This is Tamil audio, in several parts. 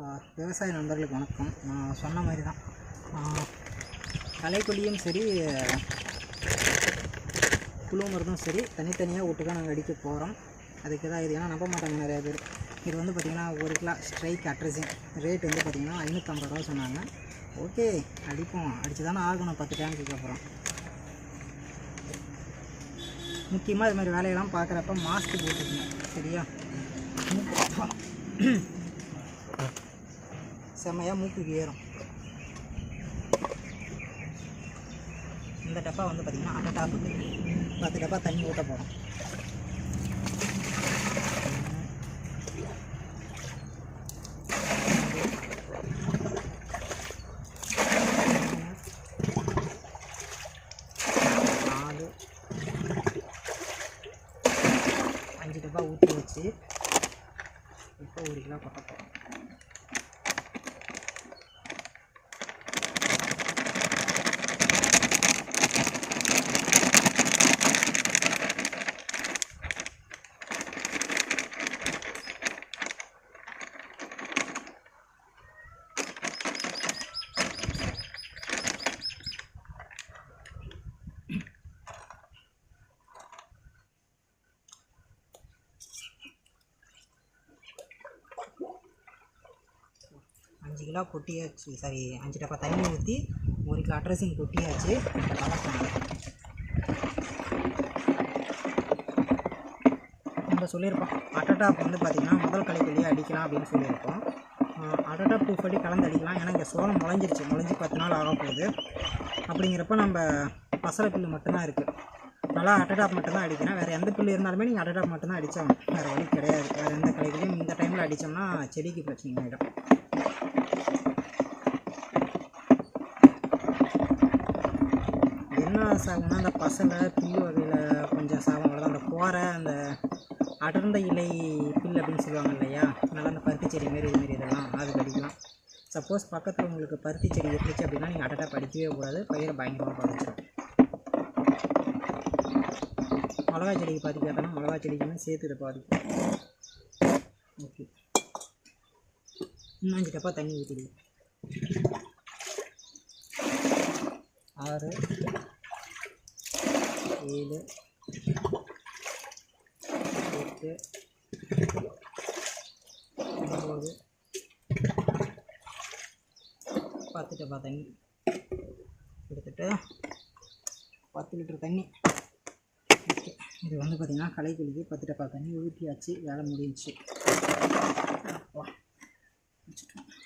விவசாய நண்பர்களுக்கு வணக்கம். நான் சொன்ன மாதிரி தான் களைக்கொல்லியும் சரி புழு மருந்தும் சரி தனித்தனியாக ஒட்டுக்காக நாங்கள் அடிக்க போகிறோம் அதுக்கு தான் இது ஏன்னா நம்ப மாட்டாங்க நிறையா பேர். இது வந்து பார்த்திங்கன்னா ஒரு கிலோ ஸ்ட்ரைக் அட்ரஸிங் ரேட் வந்து பார்த்திங்கன்னா ஐநூற்றம்பது ரூபா சொன்னாங்க. ஓகே அடிப்போம். அடித்து தானே ஆகணும் பத்து டேங்குக்கு அப்புறம். முக்கியமாக இது மாதிரி வேலையெல்லாம் பார்க்குறப்ப மாஸ்க் போட்டுக்கணும். சரியா? செம்மையாக மூக்குக்கு ஏறும். இந்த டப்பா வந்து பார்த்திங்கன்னா அந்த டாப்புக்கு பத்து டப்பா தண்ணி ஊட்ட போகிறோம் நாலு. அஞ்சு டப்பா ஊற்றி வச்சு இப்போ ஒரு கிலோ கொட்ட போகிறோம் அஞ்சு கிலோ கொட்டியாச்சு. சாரி அஞ்சு டப்பா தண்ணி ஊற்றி ஒரு கிலோ அட்ரஸிங் கொட்டியாச்சு. நம்ம சொல்லியிருப்போம். அட்டடாப் வந்து பார்த்திங்கன்னா முதல் களைக்கொல்லியே அடிக்கலாம் அப்படின்னு சொல்லியிருப்போம். அட்டடாப் டூ படி கலந்து அடிக்கலாம். ஏன்னா இங்கே சோளம் முளைஞ்சிருச்சு. முளைஞ்சி பத்து நாள் ஆக போகுது. அப்படிங்கிறப்ப நம்ம பசலை புல்லு மட்டும்தான் இருக்குது நல்லா அட்டடாப் மட்டும்தான் அடிக்கணும் வேறு எந்த புல்லு இருந்தாலுமே நீங்கள் அட்டடாப் மட்டும்தான் அடித்தோம் வேறு வழி கிடையாது. வேறு எந்த கலைகளையும் இந்த டைமில் அடித்தோம்னா செடிக்கு பிரச்சனை ஆகிடும் என்ன சாகம்னா அந்த பசலை புல்லு வகையில் கொஞ்சம் சாகம் அவ்வளோதான் அந்த கோரை அந்த அடர்ந்த இலை புல் அப்படின்னு சொல்லுவாங்க இல்லையா? நல்லா அந்த பருத்தி செடி மாரி இதுமாரி இதெல்லாம் அது கடிக்கலாம் சப்போஸ் பக்கத்தில் உங்களுக்கு பருத்தி செடி இருந்துச்சு அப்படின்னா நீங்கள் அடட்டாக படிக்கவே கூடாது. பயிரை பயங்கரமாக பாதிச்சிடும் மிளகா செடிக்கு பாதிக்காதனா மிளகா செடிக்குமே சேர்த்து இதை பாதிக்கும் ஓகே இன்னும் அஞ்சு டப்பா தண்ணி ஊற்றிடுவோம் ஆறு ஏழு எட்டு ஒம்பது பத்து டப்பா தண்ணி. எடுத்துட்டு பத்து லிட்டர் தண்ணி. ஓகே. இது வந்து பார்த்திங்கன்னா களைக்குழிக்கு பத்து டப்பா தண்ணி ஊற்றியாச்சு வேலை முடிஞ்சிச்சு.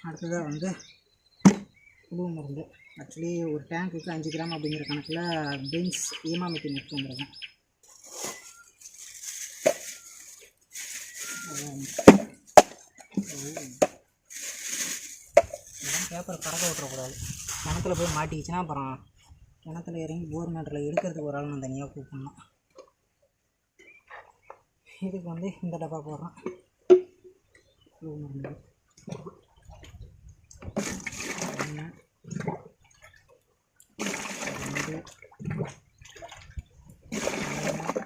அடுத்ததாக வந்து புழு மருந்து. ஆக்சுவலி ஒரு டேங்க்குக்கு அஞ்சு கிராம் அப்படிங்கிற கணக்கில் பென்ஸ் ஈமாமிட்டின் எடுத்து வந்துருக்கேன் பேப்பர் பறக்க விட்டுறக்கூடாது. கிணத்துல போய் மாட்டிக்கிச்சுன்னா அப்புறம் கிணத்துல இறங்கி போர் மேட்டரில் எடுக்கிறதுக்கு ஒரு ஆள் நான் தனியாக கூப்பிடணும். இதுக்கு வந்து இந்த டப்பா போடுறேன். புழு மருந்து ஒன்று ரெண்டு மூணு நாலு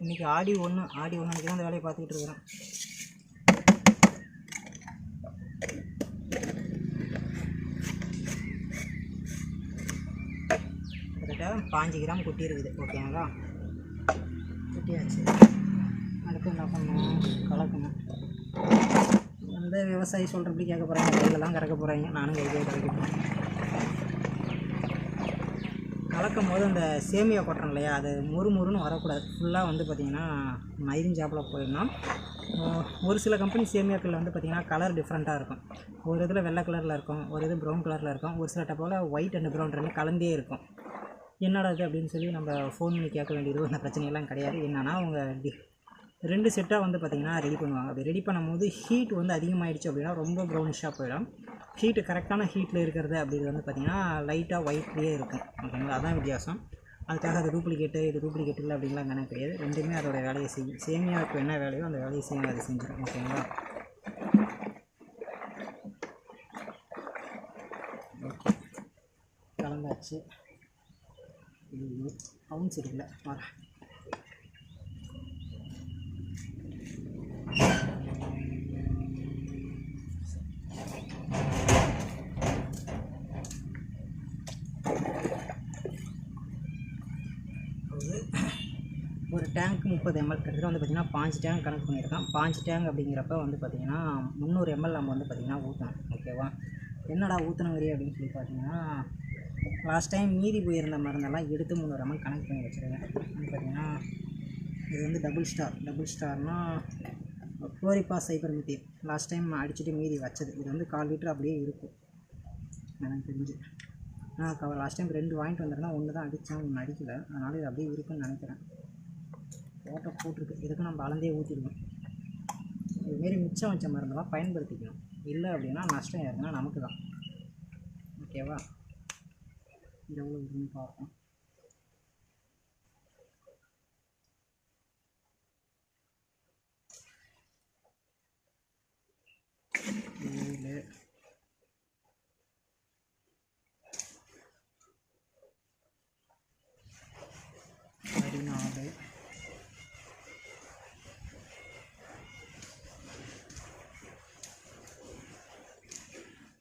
அஞ்சு இன்றைக்கி ஆடி ஒன்று ஆடி ஒன்று தான் அந்த வேலையை பார்த்துக்கிட்டு இருக்கிறேன். கிட்டத்தட்ட பாஞ்சு கிராம் குட்டி இருக்குது ஓகேங்களா? குட்டியாச்சு. அடுத்து என்ன பண்ணணும்? கலக்கணும். எந்த விவசாயி சொல்கிறபடி கேட்க போகிறாங்க கையிலலாம் கறக்க போகிறாங்க நானும் கையிலே கறக்க போகிறேன் வளர்க்கும் போது அந்த சேமியா கொட்டுறோம் இல்லையா அது மொறு முறுன்னு வரக்கூடாது. ஃபுல்லாக வந்து பார்த்திங்கன்னா மயிரிஞ்சாப்பில் போயிடணும். ஒரு சில கம்பெனி சேமியாக்கள் வந்து பார்த்திங்கன்னா கலர் டிஃப்ரெண்ட்டாக இருக்கும். ஒரு இதில் வெள்ளை கலரில் இருக்கும் ஒரு இது ப்ரௌன் கலரில் இருக்கும். ஒரு சில டப்பாவில் ஒயிட் அண்ட் ப்ரௌன் ரெண்டு கலந்தே இருக்கும். என்னடா இது அப்படின்னு சொல்லி நம்ம ஃபோன் பண்ணி கேட்க வேண்டியது அந்த பிரச்சனையெல்லாம் கிடையாது. என்னென்னா அவங்க டி ரெண்டு செட்டாக வந்து பார்த்திங்கன்னா ரெடி பண்ணுவாங்க. அப்படி ரெடி பண்ணும்போது ஹீட் வந்து அதிகமாகிடுச்சு அப்படின்னா ரொம்ப ப்ரௌனிஷாக போயிடும் ஹீட்டு கரெக்டான ஹீட்டில் இருக்கிறது அப்படிங்கிறது வந்து பார்த்திங்கன்னா லைட்டாக ஒயிட்லேயே இருக்கும். ஓகேங்களா? அதான் வித்தியாசம். அதுக்காக அது டூப்ளிகேட்டு இது டூப்ளிகேட் இல்லை அப்படின்லாம் கணக்கு கிடையாது. ரெண்டுமே அதோட வேலையை செய்யும். சேமியாவுக்கு என்ன வேலையோ அந்த வேலையை சேமியா அதை செஞ்சிடும் ஓகேங்களா? ஓகே. கலந்தாச்சு. அவுன்ஸ் இருக்குல்ல வரேன் ஒரு டேங்க் முப்பது எம்எல் கிட்டத்தட்ட வந்து பார்த்திங்கன்னா பாஞ்சு டேங்க் கணக்கு பண்ணியிருக்கேன். பாஞ்சு டேங்க் அப்படிங்கிறப்ப வந்து பார்த்திங்கன்னா முந்நூறு எம்எல் நம்ம வந்து பார்த்திங்கன்னா ஊற்றணும் ஓகேவா? என்னடா ஊற்றணுங்கிறீ அப்படின்னு சொல்லி பார்த்தீங்கன்னா லாஸ்ட் டைம் மீதி போயிருந்த மருந்தெல்லாம் எடுத்து முந்நூறு எம்எல் கணக்கு பண்ணி வச்சுருக்கேன். வந்து பார்த்திங்கன்னா இது வந்து டபுள் ஸ்டார் டபுள் ஸ்டார்னால் குளோரிப்பா சைபர் மித்தி. லாஸ்ட் டைம் அடிச்சுட்டு மீதி வச்சது. இது வந்து கால் லிட்டர் அப்படியே இருக்கும். எனக்கு தெரிஞ்சு. நான் லாஸ்ட் டைம் ரெண்டு வாங்கிட்டு வந்திருந்தேன். ஒன்று தான் அடித்தேன் ஒன்று அடிக்கல. அதனால் இது அப்படியே இருக்குன்னு நினைக்கிறேன். தோட்டம் போட்டிருக்கு. இதுக்கு நம்ம அளந்தே ஊற்றிடுவோம் இதுமாரி மிச்சம் வச்ச மருந்தெல்லாம் பயன்படுத்திக்கணும். இல்லை அப்படின்னா நஷ்டம் யாருன்னா நமக்கு தான் ஓகேவா எவ்வளோ இருக்குன்னு பார்ப்போம். ஏழு. பதினாலு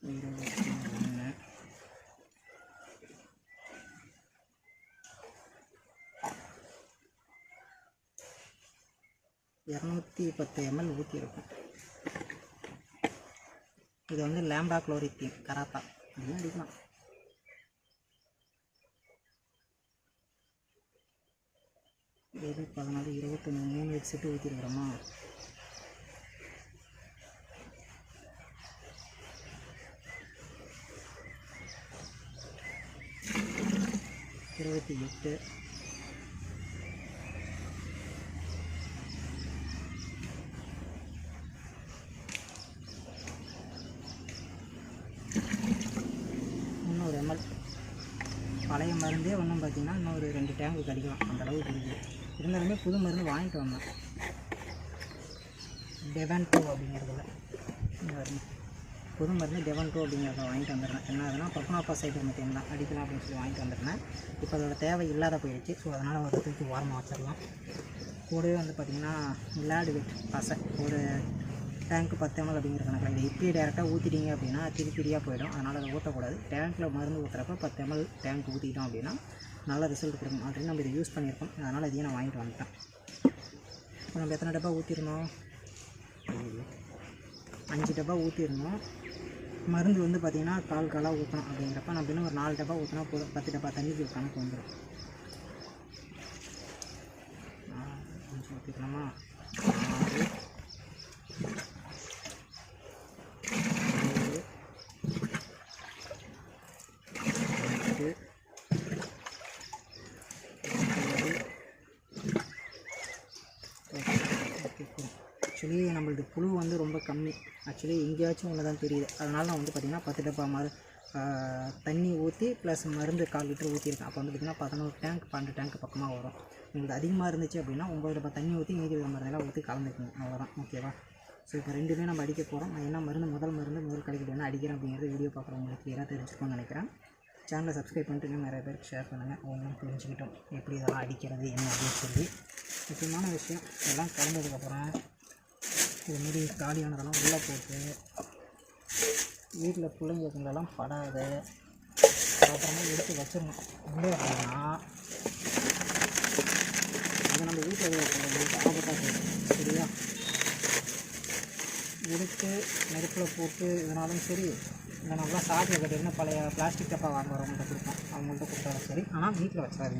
இருபத்தி ஒன்று இரநூத்தி பத்து எம்எல் ஊற்றிருக்கும் இது வந்து லேம்டா குளோரித்தீன் கராத்தா. அப்படின்னு அடிக்கலாம். ஏழு பதினாலு இருபத்தொன்று மூணு ஹெட்செட்டு ஊற்றிருக்கிறோமா இருபத்தி எட்டு முந்நூறு எம்எல் பழைய மருந்தே ஒன்றும் பார்த்தீங்கன்னா ஒரு ரெண்டு டேங்கு கடிக்கலாம். அந்த அளவுக்கு இருக்குது இருந்தாலுமே புது மருந்து வாங்கிட்டு வந்தேன் டெவன் டூ அப்படிங்கிறதுல புது மருந்து டெவன் டூ அப்படிங்கிறத வாங்கிட்டு வந்துடுறேன். என்ன ஆகுதுன்னா பப்பனாப்பா சைடு மட்டும் தான் அடிக்கலாம் அப்படின்னு சொல்லி வாங்கிட்டு வந்துருந்தேன் இப்போ அதோட தேவை இல்லாத போயிடுச்சு. ஸோ அதனால் ஒரு தூக்கி ஓரமாக வச்சிடலாம். கூடவே வந்து பார்த்திங்கன்னா விளையாடு வெட் பசை. ஒரு டேங்க்கு பத்து எம்எல் அப்படிங்கிற கணக்கில் இதை இப்படியே டேரெக்டாக ஊற்றிட்டீங்க அப்படின்னா திரி திரியாக போயிடும். அதனால் அதை ஊற்றக்கூடாது டேங்க்கில் மருந்து ஊற்றுறப்ப பத்து எம்எல் டேங்க் ஊற்றிட்டோம் அப்படின்னா நல்ல ரிசல்ட் கொடுக்கும் அப்படின்னு நம்ம இதை யூஸ் பண்ணியிருக்கோம். அதனால் இதையும் நான் வாங்கிட்டு வந்துட்டேன். இப்போ நம்ம எத்தனை டப்பா ஊற்றிருந்தோம் அஞ்சு டப்பா ஊற்றிருந்தோம் மருந்து வந்து பார்த்திங்கன்னா கால் காலாக ஊற்றணும் அப்படிங்கிறப்ப நம்ம இன்னும் ஒரு நாலு டப்பா ஊற்றினா போதும். பத்து டப்பா தண்ணிக்கு ஊற்றாமல் கணக்கு வந்துடும் ஊற்றிக்கலாமா ஆறு ஏழு எட்டு ஆக்சுவலி நம்மளது புழு வந்து ரொம்ப கம்மி. ஆக்சுவலி எங்கேயாச்சும் ஒன்று தான் தெரியுது. அதனால் நான் வந்து பார்த்திங்கன்னா பத்து டப்பா மரு தண்ணி ஊற்றி ப்ளஸ் மருந்து கால் லிட்டர் ஊற்றிருக்கேன் அப்போ வந்து பார்த்திங்கன்னா பதினோரு டேங்க் பன்னெண்டு டேங்க் பக்கமாக வரும். உங்களுக்கு அதிகமாக இருந்துச்சு அப்படின்னா ஒம்பது டப்பா தண்ணி ஊற்றி மீதி உள்ள மருந்தெல்லாம் ஊற்றி கலந்துக்கணும். அவ்வளோதான் ஓகேவா ஸோ இப்போ ரெண்டுமே நம்ம அடிக்க போகிறோம் நான் என்ன மருந்து முதல் மருந்து முதல் கடைக்கு என்ன அடிக்கிறேன் அப்படிங்கிறது வீடியோ பார்க்குறவங்களுக்கு கிளியராக தெரிஞ்சுக்கணும்னு நினைக்கிறேன். சேனலை சப்ஸ்கிரைப் பண்ணிட்டு இன்னும் நிறைய பேருக்கு ஷேர் பண்ணுங்கள் ஒன்றும் தெரிஞ்சுக்கிட்டோம் எப்படி இதெல்லாம் அடிக்கிறது என்ன அப்படின்னு சொல்லி. முக்கியமான விஷயம் எல்லாம் கலந்ததுக்கப்புறம் இதுமாரி காலியானதெல்லாம் உள்ளே போட்டு வீட்டில் பிள்ளைங்களுக்குள்ளெல்லாம் படாது. அப்புறமா எடுத்து வச்சிடணும். உள்ளே அப்படின்னா இது நம்ம வீட்டில் இருக்கிறவங்களுக்கு ஆபத்தாக சரியா? எடுத்து நெருப்பில் போட்டு இதனாலும் சரி இல்லை நம்மளாம் சாப்பிட்டு பழைய பிளாஸ்டிக் டப்பா வாங்குறவங்கள்ட்ட கொடுப்போம். அவங்கள்ட்ட கொடுத்தாலும் சரி. ஆனால் வீட்டில் வச்சிடாதீங்க.